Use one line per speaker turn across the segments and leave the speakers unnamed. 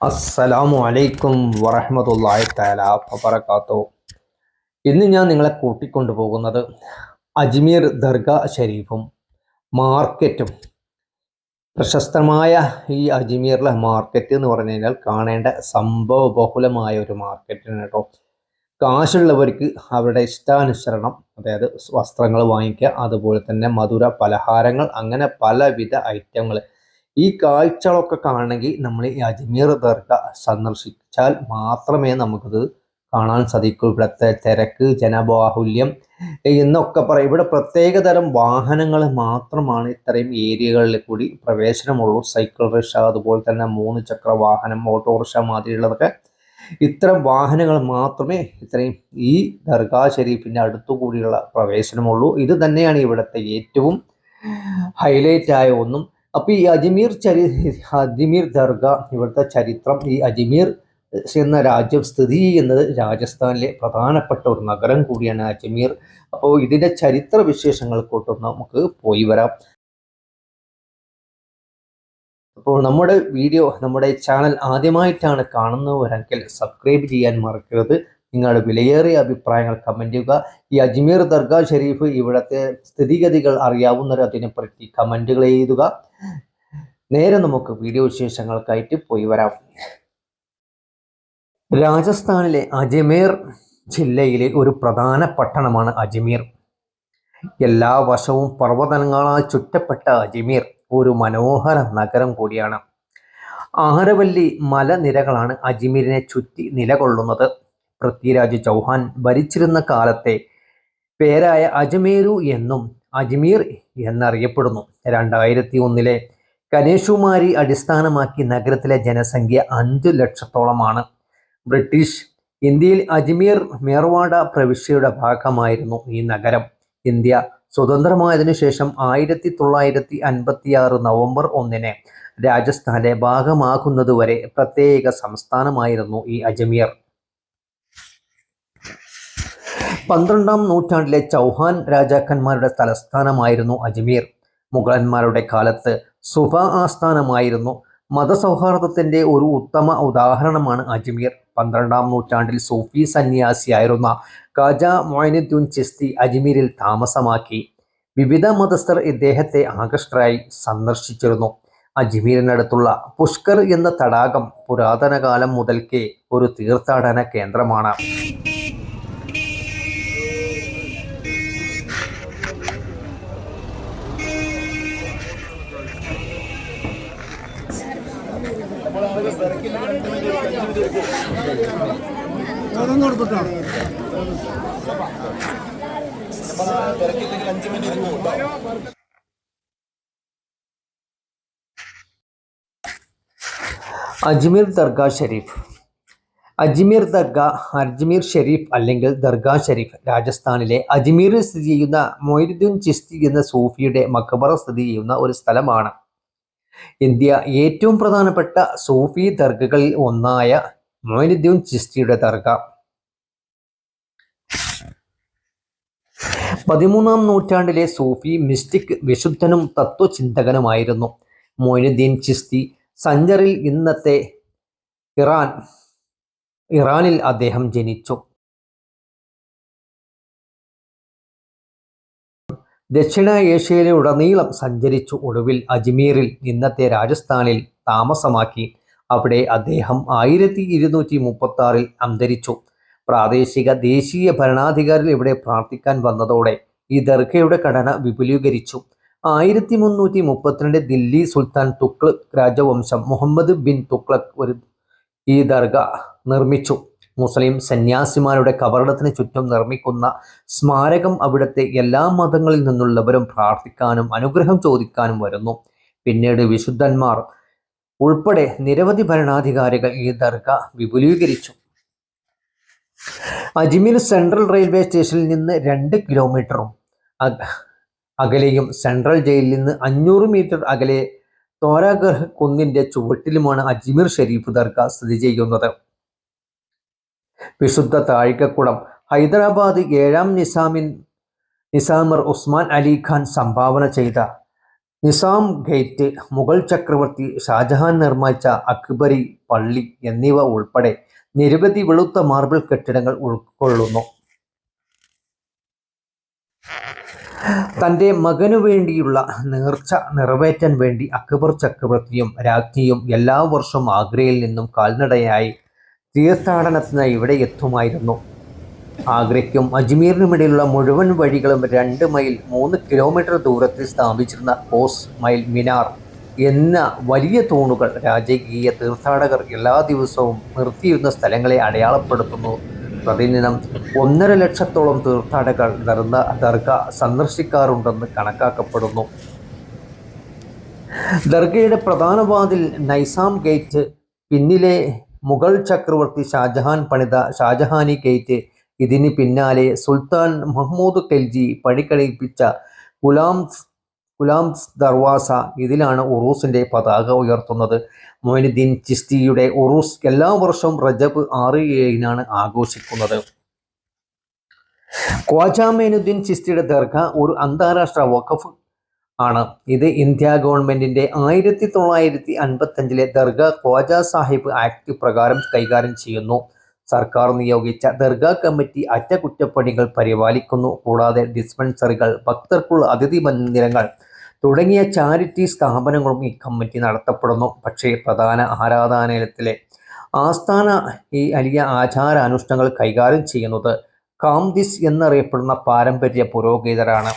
അസ്സലാമു അലൈക്കും വറഹമത്തല്ലാഹി തആല വബറകാതുഹു. ഇന്ന് ഞാൻ നിങ്ങളെ കൂട്ടിക്കൊണ്ടു പോകുന്നത് അജ്മീർ ദർഗ ഷരീഫും മാർക്കറ്റും. പ്രശസ്തമായ ഈ അജ്മീറിലെ മാർക്കറ്റ് എന്ന് പറഞ്ഞു കഴിഞ്ഞാൽ കാണേണ്ട സംഭവ ബഹുലമായ ഒരു മാർക്കറ്റാണ് കേട്ടോ. കാശുള്ളവർക്ക് അവരുടെ ഇഷ്ടാനുസരണം അതായത് വസ്ത്രങ്ങൾ വാങ്ങിക്കുക അതുപോലെ തന്നെ മധുര പലഹാരങ്ങൾ അങ്ങനെ പലവിധ ഐറ്റങ്ങൾ ഈ കാഴ്ചകളൊക്കെ കാണണമെങ്കിൽ നമ്മൾ ഈ അജ്മീർ ദർഗ സന്ദർശിച്ചാൽ മാത്രമേ നമുക്കത് കാണാൻ സാധിക്കൂ. ഇവിടുത്തെ തിരക്ക് ജനബാഹുല്യം എന്നൊക്കെ പറയും. ഇവിടെ പ്രത്യേകതരം വാഹനങ്ങൾ മാത്രമാണ് ഇത്രയും ഏരിയകളിൽ കൂടി പ്രവേശനമുള്ളൂ. സൈക്കിൾ റിക്ഷ അതുപോലെ തന്നെ മൂന്ന് ചക്ര വാഹനം ഓട്ടോറിക്ഷ മാതിരിയുള്ളതൊക്കെ ഇത്തരം വാഹനങ്ങൾ മാത്രമേ ഇത്രയും ഈ ദർഗാ ഷെരീഫിന്റെ അടുത്തുകൂടിയുള്ള പ്രവേശനമുള്ളൂ. ഇത് തന്നെയാണ് ഇവിടുത്തെ ഏറ്റവും ഹൈലൈറ്റ് ആയ ഒന്നും. അപ്പോൾ ഈ അജ്മീർ ചരി അജ്മീർ ദർഗ ഇവിടുത്തെ ചരിത്രം ഈ അജ്മീർ എന്ന രാജ്യം സ്ഥിതി ചെയ്യുന്നത് രാജസ്ഥാനിലെ പ്രധാനപ്പെട്ട ഒരു നഗരം കൂടിയാണ് അജ്മീർ. അപ്പോൾ ഇതിന്റെ ചരിത്ര വിശേഷങ്ങൾക്കോട്ടും നമുക്ക് പോയി വരാം. അപ്പോൾ നമ്മുടെ വീഡിയോ നമ്മുടെ ചാനൽ ആദ്യമായിട്ടാണ് കാണുന്നവരെങ്കിൽ സബ്സ്ക്രൈബ് ചെയ്യാൻ മറക്കരുത്. നിങ്ങളുടെ വിലയേറിയ അഭിപ്രായങ്ങൾ കമന്റ് ചെയ്യുക. ഈ അജ്മീർ ദർഗാ ഷെരീഫ് ഇവിടുത്തെ സ്ഥിതിഗതികൾ അറിയാവുന്നവർ അതിനെപ്പറ്റി കമന്റുകൾ എഴുതുക. നേരെ നമുക്ക് വീഡിയോ വിശേഷങ്ങൾക്കായിട്ട് പോയി വരാം. രാജസ്ഥാനിലെ അജ്മീർ ജില്ലയിലെ ഒരു പ്രധാന പട്ടണമാണ് അജ്മീർ. എല്ലാ വശവും പർവതങ്ങളാൽ ചുറ്റപ്പെട്ട അജ്മീർ ഒരു മനോഹര നഗരം കൂടിയാണ്. ആരവല്ലി മലനിരകളാണ് അജ്മീരിനെ ചുറ്റി നിലകൊള്ളുന്നത്. പൃഥ്വിരാജ് ചൗഹാൻ ഭരിച്ചിരുന്ന കാലത്തെ പേരായ അജ്മേരു എന്നും അജ്മീർ എന്നറിയപ്പെടുന്നു. രണ്ടായിരത്തി ഒന്നിലെ കനേഷുമാരി അടിസ്ഥാനമാക്കി നഗരത്തിലെ ജനസംഖ്യ അഞ്ചു ലക്ഷത്തോളമാണ്. ബ്രിട്ടീഷ് ഇന്ത്യയിൽ അജ്മീർ മേർവാഡ പ്രവിശ്യയുടെ ഭാഗമായിരുന്നു ഈ നഗരം. ഇന്ത്യ സ്വതന്ത്രമായതിനു ശേഷം ആയിരത്തി തൊള്ളായിരത്തി അൻപത്തി ആറ് നവംബർ ഒന്നിന് രാജസ്ഥാന്റെ ഭാഗമാകുന്നതുവരെ പ്രത്യേക സംസ്ഥാനമായിരുന്നു ഈ അജ്മീർ. പന്ത്രണ്ടാം നൂറ്റാണ്ടിലെ ചൗഹാൻ രാജാക്കന്മാരുടെ തലസ്ഥാനമായിരുന്നു അജ്മീർ. മുഗളന്മാരുടെ കാലത്ത് സുഭ ആസ്ഥാനമായിരുന്നു മതസൗഹാർദ്ദത്തിന്റെ ഒരു ഉത്തമ ഉദാഹരണമാണ് അജ്മീർ. പന്ത്രണ്ടാം നൂറ്റാണ്ടിൽ സൂഫി സന്യാസിയായിരുന്ന ഖാജ മൊയ്നുദ്ദീൻ ചിസ്തി അജ്മീരിൽ താമസമാക്കി. വിവിധ മതസ്ഥർ ഇദ്ദേഹത്തെ ആകൃഷ്ടരായി സന്ദർശിച്ചിരുന്നു. അജ്മീരിനടുത്തുള്ള പുഷ്കർ എന്ന തടാകം പുരാതന കാലം മുതൽക്കേ ഒരു തീർത്ഥാടന കേന്ദ്രമാണ്.
അതൊന്നും കൊടുക്കട്ടോ
അജ്മീർ ദർഗാ ഷെരീഫ്. അജ്മീർ ദർഗ അജ്മീർ ഷെരീഫ് അല്ലെങ്കിൽ ദർഗാ ഷെരീഫ് രാജസ്ഥാനിലെ അജ്മീറിൽ സ്ഥിതി ചെയ്യുന്ന മൊയ്നുദ്ദീൻ ചിസ്തി എന്ന സൂഫിയുടെ മക്ബറ സ്ഥിതി ചെയ്യുന്ന ഒരു സ്ഥലമാണ്. ഇന്ത്യ ഏറ്റവും പ്രധാനപ്പെട്ട സൂഫി ദർഗകളിൽ ഒന്നായ മൊയ്നുദ്ദീൻ ചിസ്തിയുടെ ദർഗ. പതിമൂന്നാം നൂറ്റാണ്ടിലെ സൂഫി മിസ്റ്റിക് വിശുദ്ധനും തത്വചിന്തകനുമായിരുന്നു മൊയ്നുദ്ദീൻ ചിസ്തി. സഞ്ചറിൽ ഇന്നത്തെ ഇറാൻ ഇറാനിൽ അദ്ദേഹം ജനിച്ചു. ദക്ഷിണ ഏഷ്യയിലെ ഉടനീളം സഞ്ചരിച്ചു ഒടുവിൽ അജ്മീറിൽ ഇന്നത്തെ രാജസ്ഥാനിൽ താമസമാക്കി. അവിടെ അദ്ദേഹം ആയിരത്തി ഇരുന്നൂറ്റി മുപ്പത്തി ആറിൽ അന്തരിച്ചു. പ്രാദേശിക ദേശീയ ഭരണാധികാരികൾ ഇവിടെ പ്രാർത്ഥിക്കാൻ വന്നതോടെ ഈ ദർഗയുടെ ഘടന വിപുലീകരിച്ചു. ആയിരത്തി മുന്നൂറ്റി മുപ്പത്തിരണ്ട് ദില്ലി സുൽത്താൻ തുക്ലക് രാജവംശം മുഹമ്മദ് ബിൻ തുക്ലക് ഒരു ഈ ദർഗ നിർമ്മിച്ചു. മുസ്ലിം സന്യാസിമാരുടെ കബറിടത്തിന് ചുറ്റും നിർമ്മിക്കുന്ന സ്മാരകം അവിടുത്തെ എല്ലാ മതങ്ങളിൽ നിന്നുള്ളവരും പ്രാർത്ഥിക്കാനും അനുഗ്രഹം ചോദിക്കാനും വരുന്നു. പിന്നീട് വിശുദ്ധന്മാർ ഉൾപ്പെടെ നിരവധി ഭരണാധികാരികൾ ഈ ദർഗ വിപുലീകരിച്ചു. അജ്മീർ സെൻട്രൽ റെയിൽവേ സ്റ്റേഷനിൽ നിന്ന് രണ്ട് കിലോമീറ്ററും അകലെയും സെൻട്രൽ ജയിലിൽ നിന്ന് അഞ്ഞൂറ് മീറ്റർ അകലെ തോരാഗർഹ് കുന്നിന്റെ ചുവട്ടിലുമാണ് അജ്മീർ ഷെരീഫ് ദർഗ സ്ഥിതി ചെയ്യുന്നത്. വിശുദ്ധ താഴികക്കുളം ഹൈദരാബാദ് ഏഴാം നിസാമിൻ നിസാമർ ഉസ്മാൻ അലി ഖാൻ സംഭാവന ചെയ്ത നിസാം ഗേറ്റ് മുഗൾ ചക്രവർത്തി ഷാജഹാൻ നിർമ്മിച്ച അക്ബരി പള്ളി എന്നിവ ഉൾപ്പെടെ നിരവധി വെളുത്ത മാർബിൾ കെട്ടിടങ്ങൾ ഉൾക്കൊള്ളുന്നു. തന്റെ മകനു വേണ്ടിയുള്ള നേർച്ച നിറവേറ്റാൻ വേണ്ടി അക്ബർ ചക്രവർത്തിയും രാജ്ഞിയും എല്ലാ വർഷവും ആഗ്രയിൽ നിന്നും കാൽനടയായി തീർത്ഥാടനത്തിന് ഇവിടെ എത്തുമായിരുന്നു. ആഗ്രയ്ക്കും അജ്മീറിനുമിടയിലുള്ള മുഴുവൻ വഴികളും രണ്ട് മൈൽ മൂന്ന് കിലോമീറ്റർ ദൂരത്തിൽ സ്ഥാപിച്ചിരുന്ന ഓസ് മൈൽ മിനാർ എന്ന വലിയ തൂണുകൾ രാജകീയ തീർത്ഥാടകർ എല്ലാ ദിവസവും നിർത്തിയിരുന്ന സ്ഥലങ്ങളെ അടയാളപ്പെടുത്തുന്നു. പ്രതിദിനം ഒന്നര ലക്ഷത്തോളം തീർത്ഥാടകർ ദർഗ ദർഗ സന്ദർശിക്കാറുണ്ടെന്ന് കണക്കാക്കപ്പെടുന്നു. ദർഗയുടെ പ്രധാന വാതിൽ നൈസാം ഗേറ്റ് പിന്നിലെ മുഗൾ ചക്രവർത്തി ഷാജഹാൻ പണിത ഷാജഹാനി ഗേറ്റ് ഇതിന് പിന്നാലെ സുൽത്താൻ മഹ്മൂദ് ഖൽജി പണിക്കഴിപ്പിച്ച ഗുലാം ഗുലാം ദർവാസ ഇതിലാണ് ഉറൂസിന്റെ പതാക ഉയർത്തുന്നത്. മൊയിനുദ്ദീൻ ചിസ്തിയുടെ ഉറൂസ് എല്ലാ വർഷവും റജബ് ആറ് ഏഴിനാണ് ആഘോഷിക്കുന്നത്. ഖ്വാജ മൈനുദ്ദീൻ ചിസ്തിയുടെ ദർഗ ഒരു അന്താരാഷ്ട്ര വഖഫ് ആണ്. ഇത് ഇന്ത്യ ഗവൺമെന്റിന്റെ ആയിരത്തി തൊള്ളായിരത്തി അൻപത്തഞ്ചിലെ ദർഗ ഖ്വാജ സാഹിബ് ആക്ട് പ്രകാരം കൈകാര്യം ചെയ്യുന്നു. സർക്കാർ നിയോഗിച്ച ദർഗ കമ്മിറ്റി അറ്റകുറ്റപ്പണികൾ പരിപാലിക്കുന്നു. കൂടാതെ ഡിസ്പെൻസറികൾ ഭക്തർക്കുള്ള അതിഥി മന്ദിരങ്ങൾ തുടങ്ങിയ ചാരിറ്റി സ്ഥാപനങ്ങളും ഈ കമ്മിറ്റി നടത്തപ്പെടുന്നു. പക്ഷേ പ്രധാന ആരാധനാലയത്തിലെ ആസ്ഥാന ഈ വലിയ ആചാരാനുഷ്ഠാനങ്ങൾ കൈകാര്യം ചെയ്യുന്നത് കാംദിസ് എന്നറിയപ്പെടുന്ന പാരമ്പര്യ പുരോഹിതരാണ്.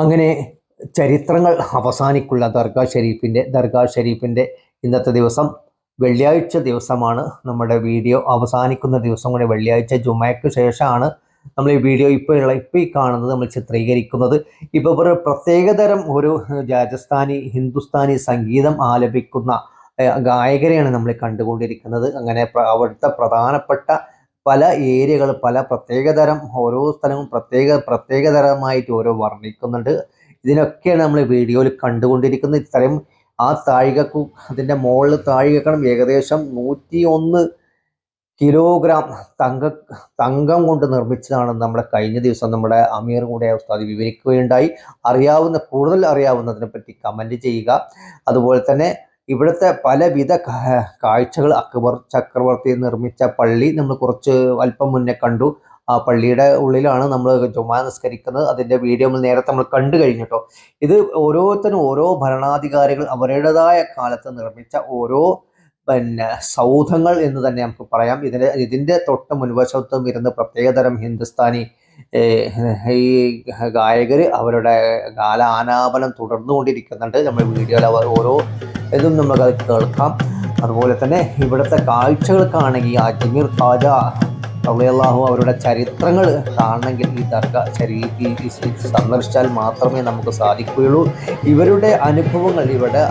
അങ്ങനെ ചരിത്രങ്ങൾ അവസാനിക്കുള്ള ദർഗാ ഷരീഫിന്റെ ദർഗാ ഷരീഫിന്റെ ഇന്നത്തെ ദിവസം വെള്ളിയാഴ്ച ദിവസമാണ് നമ്മുടെ വീഡിയോ. അവസാനിക്കുന്ന ദിവസം കൂടെ വെള്ളിയാഴ്ച ജുമയ്ക്ക് ശേഷമാണ് നമ്മൾ ഈ വീഡിയോ ഇപ്പോൾ ഉള്ള ഇപ്പോൾ ഈ കാണുന്നത് നമ്മൾ ചിത്രീകരിക്കുന്നത്. ഇപ്പോൾ ഒരു പ്രത്യേകതരം ഒരു രാജസ്ഥാനി ഹിന്ദുസ്ഥാനി സംഗീതം ആലപിക്കുന്ന ഗായകരെയാണ് നമ്മൾ കണ്ടുകൊണ്ടിരിക്കുന്നത്. അങ്ങനെ അവിടുത്തെ പ്രധാനപ്പെട്ട പല ഏരിയകൾ പല പ്രത്യേകതരം ഓരോ സ്ഥലവും പ്രത്യേക പ്രത്യേക പ്രത്യേകതരമായിട്ട് ഓരോ വർണിക്കുന്നുണ്ട്. ഇതിനൊക്കെയാണ് നമ്മൾ വീഡിയോയിൽ കണ്ടുകൊണ്ടിരിക്കുന്നത്. ഇത്രയും ആ താഴികക്കു അതിന്റെ മുകളിൽ താഴികക്കണം ഏകദേശം നൂറ്റി ഒന്ന് കിലോഗ്രാം തങ്ക തങ്കം കൊണ്ട് നിർമ്മിച്ചതാണ് നമ്മുടെ കഴിഞ്ഞ ദിവസം നമ്മുടെ അമീർ കൂടെ ഉസ്താദ് വിവരിക്കുകയുണ്ടായി. അറിയാവുന്ന കൂടുതൽ അറിയാവുന്നതിനെ പറ്റി കമന്റ് ചെയ്യുക. അതുപോലെ തന്നെ ഇവിടുത്തെ പലവിധ കാഴ്ചകൾ അക്ബർ ചക്രവർത്തി നിർമ്മിച്ച പള്ളി നമ്മൾ കുറച്ച് അല്പം മുന്നേ കണ്ടു. ആ പള്ളിയുടെ ഉള്ളിലാണ് നമ്മൾ ജുമാ നിസ്കരിക്കുന്നത്. അതിന്റെ വീഡിയോ നമ്മൾ നേരത്തെ നമ്മൾ കണ്ടു കഴിഞ്ഞിട്ടോ ഇത് ഓരോരുത്തരും ഓരോ ഭരണാധികാരികൾ അവരുടേതായ കാലത്ത് നിർമ്മിച്ച ഓരോ പിന്നെ സൗധങ്ങൾ എന്ന് തന്നെ നമുക്ക് പറയാം. ഇതിന്റെ ഇതിന്റെ തൊട്ട് മുൻവശത്തും ഇരുന്ന് പ്രത്യേകതരം ഹിന്ദുസ്ഥാനി ഈ ഗായകർ അവരുടെ ഗാലാനാപനം തുടർന്നുകൊണ്ടിരിക്കുന്നുണ്ട്. നമ്മൾ വീഡിയോയിൽ അവർ ഓരോ ഇതും നമുക്കത് കേൾക്കാം. അതുപോലെ തന്നെ ഇവിടുത്തെ കാഴ്ചകൾക്കാണെങ്കിൽ അജ്മീർ ഖാജ അള്ളാഹു അവരുടെ ചരിത്രങ്ങൾ കാണണമെങ്കിൽ ഈ ദർഗ ശരീരത്തിൽ സന്ദർശിച്ചാൽ മാത്രമേ നമുക്ക് സാധിക്കുകയുള്ളൂ. ഇവരുടെ അനുഭവങ്ങൾ ഇവിടെ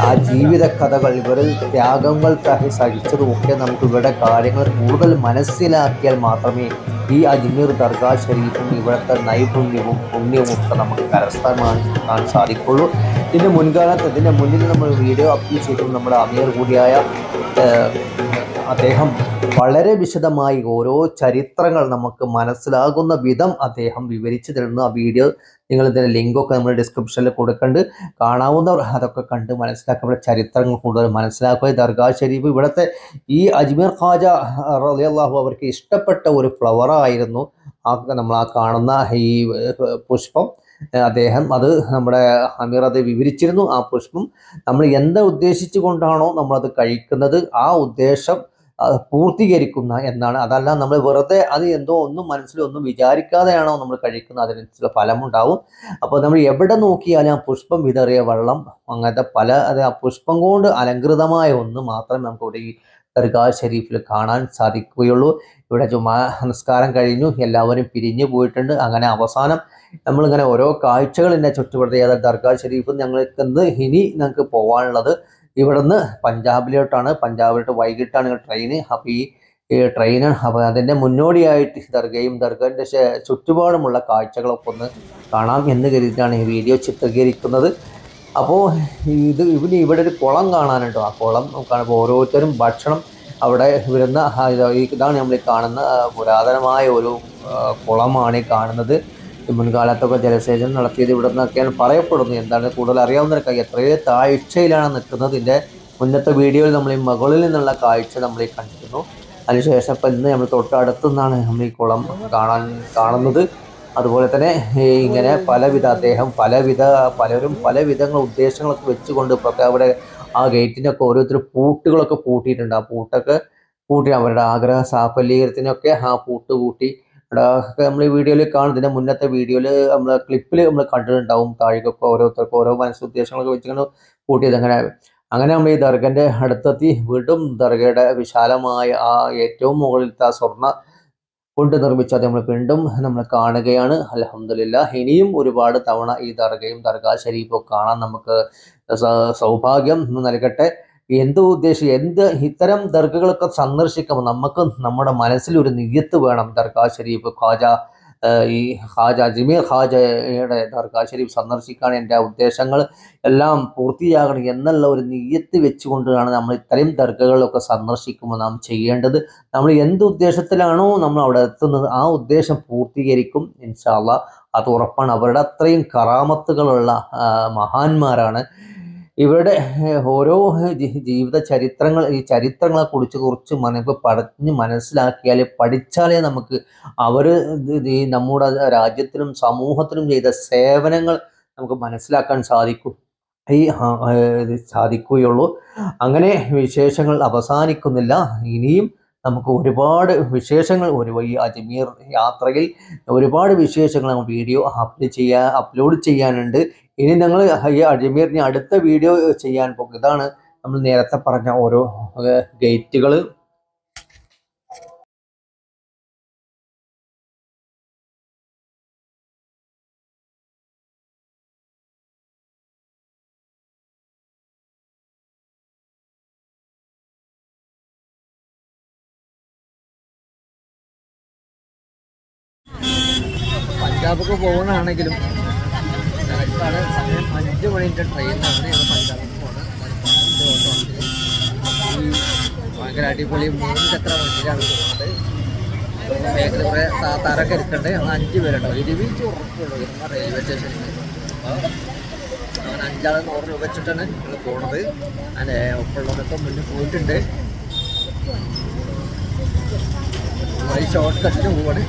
ആ ജീവിത കഥകൾ ഇവരിൽ ത്യാഗങ്ങൾ സഹി- സഹിച്ചതുമൊക്കെ നമുക്ക് ഇവരുടെ കാര്യങ്ങൾ കൂടുതൽ മനസ്സിലാക്കിയാൽ മാത്രമേ ഈ അജ്മീർ ദർഗാ ശരീഫും ഇവിടുത്തെ നൈപുണ്യവും പുണ്യവും ഒക്കെ നമുക്ക് കരസ്ഥമാക്കാൻ സാധിക്കുള്ളൂ ഇതിന്റെ മുൻകാലത്ത് ഇതിന്റെ മുന്നിൽ നമ്മൾ വീഡിയോ അപ്ലോഡ് ചെയ്തു നമ്മുടെ അമീർ കൂടിയായ അദ്ദേഹം വളരെ വിശദമായി ഓരോ ചരിത്രങ്ങൾ നമുക്ക് മനസ്സിലാകുന്ന വിധം അദ്ദേഹം വിവരിച്ചു തരുന്നു ആ വീഡിയോ നിങ്ങൾ ഇതിന്റെ ലിങ്കൊക്കെ നമ്മൾ ഡിസ്ക്രിപ്ഷനിൽ കൊടുക്കേണ്ട. കാണാവുന്നവർ അതൊക്കെ കണ്ട് മനസ്സിലാക്കുക ചരിത്രങ്ങൾ കൂടുതൽ മനസ്സിലാക്കുക. ദർഗാ ഷരീഫ് ഇവിടുത്തെ ഈ അജ്മീർ ഖാജ റലിയല്ലാഹു അവർക്ക് ഇഷ്ടപ്പെട്ട ഒരു ഫ്ലവറായിരുന്നു ആ നമ്മൾ ആ കാണുന്ന ഈ പുഷ്പം. അദ്ദേഹം അത് നമ്മുടെ അമീർ അത് വിവരിച്ചിരുന്നു ആ പുഷ്പം. നമ്മൾ എന്താ ഉദ്ദേശിച്ചു കൊണ്ടാണോ നമ്മളത് കഴിക്കുന്നത്? ആ ഉദ്ദേശം പൂർത്തീകരിക്കുന്ന എന്നാണ്. അതല്ല നമ്മൾ വെറുതെ അത് എന്തോ ഒന്നും മനസ്സിൽ ഒന്നും വിചാരിക്കാതെയാണോ നമ്മൾ കഴിക്കുന്നത്? അതിനനുസരിച്ചുള്ള ഫലമുണ്ടാവും. അപ്പോൾ നമ്മൾ എവിടെ നോക്കിയാലും ആ പുഷ്പം വിതറിയ വെള്ളം അങ്ങനത്തെ പല അത് ആ പുഷ്പം കൊണ്ട് അലങ്കൃതമായ ഒന്ന് മാത്രമേ നമുക്ക് ഇവിടെ ഈ ദർഗാ ഷരീഫിൽ കാണാൻ സാധിക്കുകയുള്ളൂ. ഇവിടെ ജുമാ നമസ്കാരം കഴിഞ്ഞു എല്ലാവരും പിരിഞ്ഞു പോയിട്ടുണ്ട്. അങ്ങനെ അവസാനം നമ്മളിങ്ങനെ ഓരോ കാഴ്ചകൾ എന്നെ ചുറ്റുപടുത്തി ദർഗാ ഷരീഫ് ഞങ്ങൾക്ക് ഇനി ഞങ്ങൾക്ക് പോകാനുള്ളത് ഇവിടുന്ന് പഞ്ചാബിലോട്ടാണ്. പഞ്ചാബിലോട്ട് വൈകിട്ടാണ് ട്രെയിൻ അപ്പോൾ ഈ ട്രെയിൻ അപ്പോൾ അതിന്റെ മുന്നോടിയായിട്ട് ദർഗയും ദർഗന്റെ ചുറ്റുപാടുമുള്ള കാഴ്ചകളൊക്കെ ഒന്ന് കാണാം എന്ന് കരുതിയിട്ടാണ് ഈ വീഡിയോ ചിത്രീകരിക്കുന്നത്. അപ്പോൾ ഇത് ഇവിടെ ഇവിടെ ഒരു കുളം കാണാനുണ്ടോ. ആ കുളം കാണുമ്പോൾ ഓരോരുത്തരും ഭക്ഷണം അവിടെ വരുന്ന ഇതാണ് നമ്മൾ കാണുന്ന പുരാതനമായ ഒരു കുളമാണ് ഈ കാണുന്നത്. മുൻകാലത്തൊക്കെ ജലസേചനം നടത്തിയത് ഇവിടെ നിന്നൊക്കെയാണ് പറയപ്പെടുന്നത്. എന്താണ് കൂടുതൽ അറിയാവുന്ന കാര്യം എത്രയോ താഴ്ചയിലാണ് നിൽക്കുന്നത്. ഇതിന്റെ മുന്നത്തെ വീഡിയോയിൽ നമ്മൾ ഈ മുകളിൽ നിന്നുള്ള കാഴ്ച നമ്മൾ ഈ കണ്ടിരുന്നു. അതിനുശേഷം ഇപ്പം ഇന്ന് നമ്മൾ തൊട്ടടുത്തു നിന്നാണ് നമ്മൾ ഈ കുളം കാണാൻ കാണുന്നത്. അതുപോലെ തന്നെ ഇങ്ങനെ പലവിധ അദ്ദേഹം പലവിധ പലരും പല വിധങ്ങൾ ഉദ്ദേശങ്ങളൊക്കെ വെച്ചുകൊണ്ട് ഇപ്പോൾ അവിടെ ആ ഗേറ്റിനൊക്കെ ഓരോരുത്തർ പൂട്ടുകളൊക്കെ പൂട്ടിയിട്ടുണ്ട്. ആ പൂട്ടൊക്കെ പൂട്ടി അവരുടെ ആഗ്രഹ സാഫല്യത്തിനൊക്കെ ആ പൂട്ട് കൂട്ടി ഇവിടെ നമ്മൾ ഈ വീഡിയോയിൽ കാണുന്നതിന് മുന്നത്തെ വീഡിയോയിൽ നമ്മൾ ക്ലിപ്പിൽ നമ്മൾ കണ്ടിട്ടുണ്ടാവും. താഴേക്കൊക്കെ ഓരോരുത്തർക്ക് ഓരോ മനസ്സുദ്ദേശങ്ങളൊക്കെ വെച്ചിങ്ങനെ കൂട്ടിയത് അങ്ങനെ. അങ്ങനെ നമ്മൾ ഈ ദർഗന്റെ അടുത്തെത്തി വീണ്ടും ദർഗയുടെ വിശാലമായ ആ ഏറ്റവും മുകളിലത്തെ ആ സ്വർണ കൊണ്ട് നിർമ്മിച്ചത് നമ്മൾ വീണ്ടും നമ്മൾ കാണുകയാണ്. അലഹമില്ല ഇനിയും ഒരുപാട് തവണ ഈ ദർഗയും ദർഗാ ശരീഫും കാണാൻ നമുക്ക് സൗഭാഗ്യം നൽകട്ടെ. എന്ത് ഉദ്ദേശം? എന്ത് ഇത്തരം ദർഗകളൊക്കെ സന്ദർശിക്കുമ്പോൾ നമുക്ക് നമ്മുടെ മനസ്സിലൊരു നിയ്യത്ത് വേണം. ദർഗാ ഷരീഫ് ഖാജ ഈ ഖാജ ജമീർ ഖാജയുടെ ദർഗാ ഷരീഫ് സന്ദർശിക്കാൻ എന്റെ ഉദ്ദേശങ്ങൾ. എല്ലാം പൂർത്തിയാകണം എന്നുള്ള ഒരു നിയ്യത്ത് വെച്ചുകൊണ്ടാണ് നമ്മൾ ഇത്രയും ദർഗകളൊക്കെ സന്ദർശിക്കുമ്പോൾ നാം ചെയ്യേണ്ടത്. നമ്മൾ എന്ത് ഉദ്ദേശത്തിലാണോ നമ്മൾ അവിടെ എത്തുന്നത് ആ ഉദ്ദേശം പൂർത്തീകരിക്കും ഇൻഷാല്ല അത് ഉറപ്പാണ്. അവരുടെ അത്രയും കറാമത്തുകളുള്ള മഹാന്മാരാണ്. ഇവരുടെ ഓരോ ജീവിത ചരിത്രങ്ങൾ ഈ ചരിത്രങ്ങളെ കുറിച്ച് കുറിച്ച് നമുക്ക് പഠിഞ്ഞ് മനസ്സിലാക്കിയാൽ പഠിച്ചാലേ നമുക്ക് അവർ ഈ നമ്മുടെ രാജ്യത്തിനും സമൂഹത്തിനും ചെയ്ത സേവനങ്ങൾ നമുക്ക് മനസ്സിലാക്കാൻ സാധിക്കും ഈ സാധിക്കുകയുള്ളൂ. അങ്ങനെ വിശേഷങ്ങൾ അവസാനിക്കുന്നില്ല. ഇനിയും നമുക്ക് ഒരുപാട് വിശേഷങ്ങൾ ഒരു ഈ അജ്മീർ യാത്രയിൽ ഒരുപാട് വിശേഷങ്ങൾ നമ്മൾ വീഡിയോ അപ്ലോഡ് ചെയ്യാൻ അപ്ലോഡ് ചെയ്യാനുണ്ട്. ഇനി നിങ്ങൾ ഈ അജ്മീറിന് അടുത്ത വീഡിയോ ചെയ്യാൻ പോകും. ഇതാണ് നമ്മൾ നേരത്തെ പറഞ്ഞ ഓരോ ഗേറ്റുകൾ പഞ്ചാബൊക്കെ പോകണാണെങ്കിലും തിരക്കാണ് സമയം അഞ്ച് മണിന്റെ ട്രെയിനിലാണ് ഞങ്ങൾ പഞ്ചാബിൽ പോകുന്നത് ഭയങ്കര അടിപൊളി മൂന്ന് ചക്ര വണ്ടിയിലാണ് പോകുന്നത് മേഖല കുറേ താത്താരൊക്കെ ഇരിക്കണ്ട് ഞങ്ങൾ അഞ്ച് പേരുണ്ടാവും ഇരുപത് ഉറപ്പുള്ളൂ ഇരുന്ന റെയിൽവേ സ്റ്റേഷനിൽ അങ്ങനെ അഞ്ചാളെ നൂറ് രൂപ വെച്ചിട്ടാണ് ഞങ്ങൾ പോണത്. അതിന്റെ ഒപ്പുള്ളതൊക്കെ മുന്നിൽ പോയിട്ടുണ്ട്. ഷോർട്ട് കട്ടിന് പോവാണ്.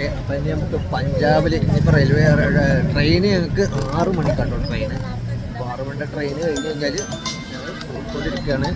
ഓക്കെ അപ്പം ഇനി നമുക്ക് പഞ്ചാബിൽ ഇനിയിപ്പോൾ റെയിൽവേ ട്രെയിൻ ഞങ്ങൾക്ക് ആറ് മണിക്കാണ് ട്രെയിൻ അപ്പോൾ ആറ് മണിയുടെ ട്രെയിൻ കഴിഞ്ഞ് കഴിഞ്ഞാൽ ഞങ്ങൾ പോയിക്കൊണ്ടിരിക്കുകയാണ്